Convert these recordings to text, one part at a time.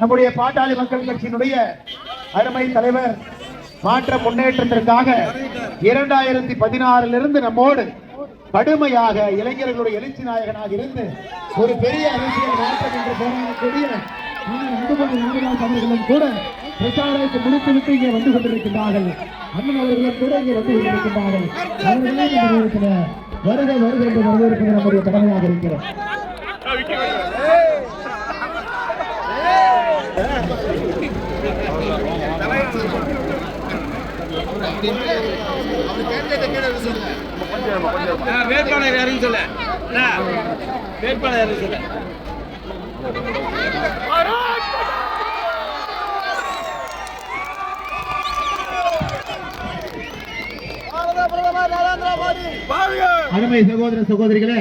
நம்முடைய பாட்டாளி மக்கள் கட்சியினுடைய அருமை தலைவர் மாற்ற முன்னேற்றத்திற்காக இரண்டாயிரத்தி பதினாறிலிருந்து நம்மோடு கடுமையாக இளைஞர்களுடைய எழுச்சி நாயகனாக இருந்து ஒரு பெரிய அரசியல் மாற்றம் என்று போராடக்கூடிய அவர்களும் கூட பிரச்சாரத்தை முடித்துவிட்டு இங்கே வந்து கொண்டிருக்கின்றார்கள். அண்ணன் அவர்களும் கூட இங்கே வந்து கொண்டிருக்கின்றார்கள். அவர்களே இந்த வருக வருக என்று வரவேற்பது நம்முடைய கடமையாக இருக்கிறோம். வேட்பாளர் யாருன்னு சொல்ல வேட்பாளர் யாருன்னு சொல்ல அருமை சகோதர சகோதரிகளே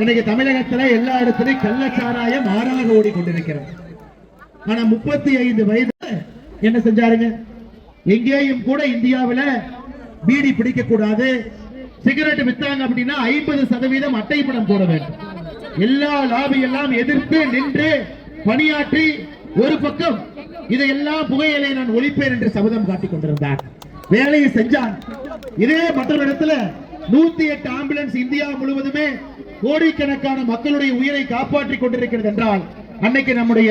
இன்னைக்கு தமிழகத்துல எல்லா இடத்துலயும் கள்ளச்சாராயம் ஆறாக ஓடிக்கொண்டிருக்கிறது. ஆனா முப்பத்தி ஐந்து வயது என்ன செஞ்சாருங்க? எங்கேயும் கூட இந்தியாவுல பீடி பிடிக்க கூடாது சிகரெட் வித்தாங்க அப்படின்னா ஐம்பது சதவீதம் அட்டைப்படம் போட வேண்டும். எல்லா லாபி எல்லாம் எதிர்த்து நின்று பணியாற்றி ஒரு பக்கம் இதையெல்லாம் புகையிலை நான் ஒழிப்பேன் என்று சபதம் காட்டிக் கொண்டிருந்தார். வேலையை செஞ்சான். இதே மற்றொரு இடத்துல நூத்தி எட்டு ஆம்புலன்ஸ் இந்தியா முழுவதுமே கோடிக்கணக்கான மக்களுடைய உயிரை காப்பாற்றிக் கொண்டிருக்கிறது என்றால் அன்னைக்கு நம்முடைய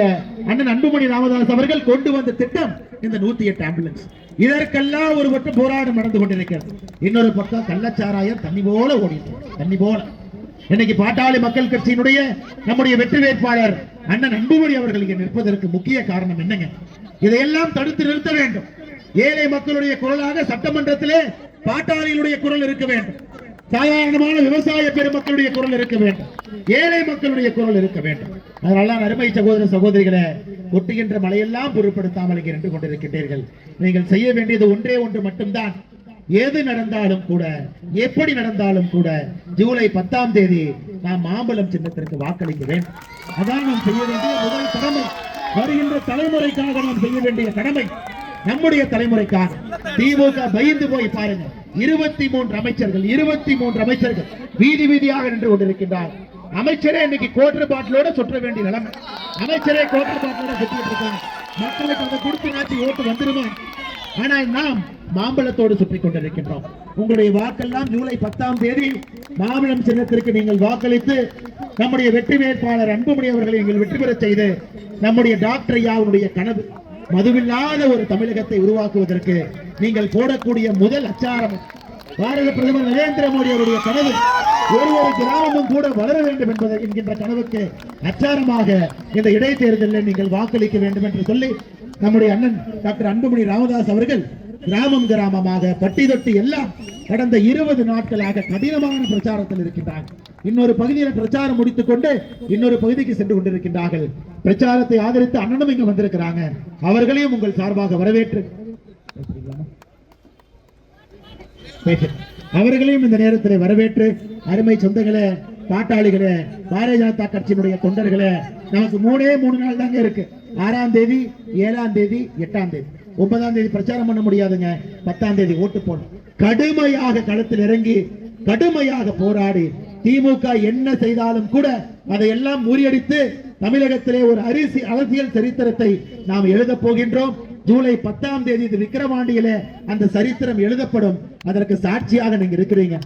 அண்ணன் அன்புமணி ராமதாஸ் அவர்கள் கொண்டு வந்த திட்டம் இந்த நூத்தி எட்டு ஆம்புலன்ஸ் இதற்கெல்லாம் ஒரு பக்கம் போராட்டம் நடந்து கொண்டிருக்கிறது. இன்னொரு பக்கம் கள்ளச்சாராயம் தண்ணி போல ஓடிட்டு தண்ணி போல. இன்னைக்கு பாட்டாளி மக்கள் கட்சியினுடைய நம்முடைய வெற்றி வேட்பாளர் அண்ணன் அன்புமணி அவர்கள் இங்கே நிற்பதற்கு முக்கிய காரணம் என்னங்க? இதையெல்லாம் தடுத்து நிறுத்த வேண்டும். ஏழை மக்களுடைய குரலாக சட்டமன்றத்திலே பாட்டாளியினுடைய குரல் இருக்க வேண்டும். சாதாரணமான விவசாய பெருமக்களுடைய குரல் இருக்க வேண்டும். ஏழை மக்களுடைய குரல் இருக்க வேண்டும். அதனால அருமை சகோதர சகோதரிகளை ஒட்டுகின்ற மழையெல்லாம் பொருட்படுத்தாமல் இங்கே நின்று கொண்டிருக்கின்றீர்கள். நீங்கள் செய்ய வேண்டியது ஒன்றே ஒன்று மட்டும்தான். எது நடந்தாலும் கூட எப்படி நடந்தாலும் கூட ஜூலை பத்தாம் தேதி நாம் மாம்பழம் சின்னத்திற்கு வாக்களிக்கிறேன். அதான் நாம் செய்ய வேண்டிய முதல் கடமை. வருகின்ற தலைமுறைக்காக நாம் செய்ய வேண்டிய கடமை. நம்முடைய தலைமுறைக்காக. திமுக பயந்து போய் பாருங்க. இருபத்தி மூன்று அமைச்சர்கள் இருபத்தி மூன்று அமைச்சர்கள் வீதி வீதியாக நின்று கொண்டிருக்கின்றார் அமைச்சரே இன்னைக்கு கோட்டர் பாட்டிலோட சுற்ற வேண்டிய நிலைமை. அமைச்சரே கோட்டர் பாட்டிலோட சுற்றிட்டு இருக்காங்க. மக்களுக்கு அதை கொடுத்து நாட்டி ஓட்டு வந்துருமா? ஆனால் நாம் மாம்பழத்தோடு சுற்றி கொண்டிருக்கின்றோம். உங்களுடைய வாக்கெல்லாம் ஜூலை பத்தாம் தேதி மாம்பழம் சின்னத்திற்கு நீங்கள் வாக்களித்து நம்முடைய வெற்றி வேட்பாளர் அன்புமணி அவர்களை நீங்கள் வெற்றி பெற செய்து நம்முடைய டாக்டர் யாவுடைய கனவு மதுவில்லாத ஒரு தமிழகத்தை உருவாக்குவதற்கு நீங்கள் போடக்கூடிய முதல் அச்சாரம் பாரத பிரதமர் நரேந்திர மோடி அவருடைய கனவு ஒரு ஒரு கிராமமும் கூட வளர வேண்டும் என்பதை என்கின்ற கனவுக்கு அச்சாரமாக இந்த இடைத்தேர்தலில் நீங்கள் வாக்களிக்க வேண்டும் என்று சொல்லி நம்முடைய அண்ணன் டாக்டர் அன்புமணி ராமதாஸ் அவர்கள் கிராமம் கிராமமாக பட்டி தொட்டி எல்லாம் கடந்த இருபது நாட்களாக கடினமான பிரச்சாரத்தில் இருக்கின்றார்கள் இன்னொரு பகுதியில் பிரச்சாரம் முடித்துக் கொண்டு இன்னொரு பகுதிக்கு சென்று கொண்டிருக்கின்றார்கள். பிரச்சாரத்தை ஆதரித்து அண்ணனும் இங்கு வந்திருக்கிறாங்க. அவர்களையும் உங்கள் சார்பாக வரவேற்று அவர்களையும் இந்த நேரத்தில் வரவேற்று அருமை சொந்தங்களே பாட்டாளிகளே பாரதிய ஜனதா கட்சியினுடைய தொண்டர்களே நமக்கு மூணே மூணு நாள் தாங்க இருக்கு. ஆறாம் தேதி ஏழாம் தேதி எட்டாம் தேதி. ஒன்பதாம் தேதி பிரச்சாரம் பண்ண முடியாதுங்க. பத்தாம் தேதி ஓட்டு போடணும். கடுமையாக களத்தில் இறங்கி கடுமையாக போராடி திமுக என்ன செய்தாலும் கூட அதையெல்லாம் முறியடித்து தமிழகத்திலே ஒரு அரிசி அரசியல் சரித்திரத்தை நாம் எழுதப் போகின்றோம். ஜூலை பத்தாம் தேதி விக்கிரவாண்டியில அந்த சரித்திரம் எழுதப்படும். அதற்கு சாட்சியாக நீங்க இருக்கிறீங்க.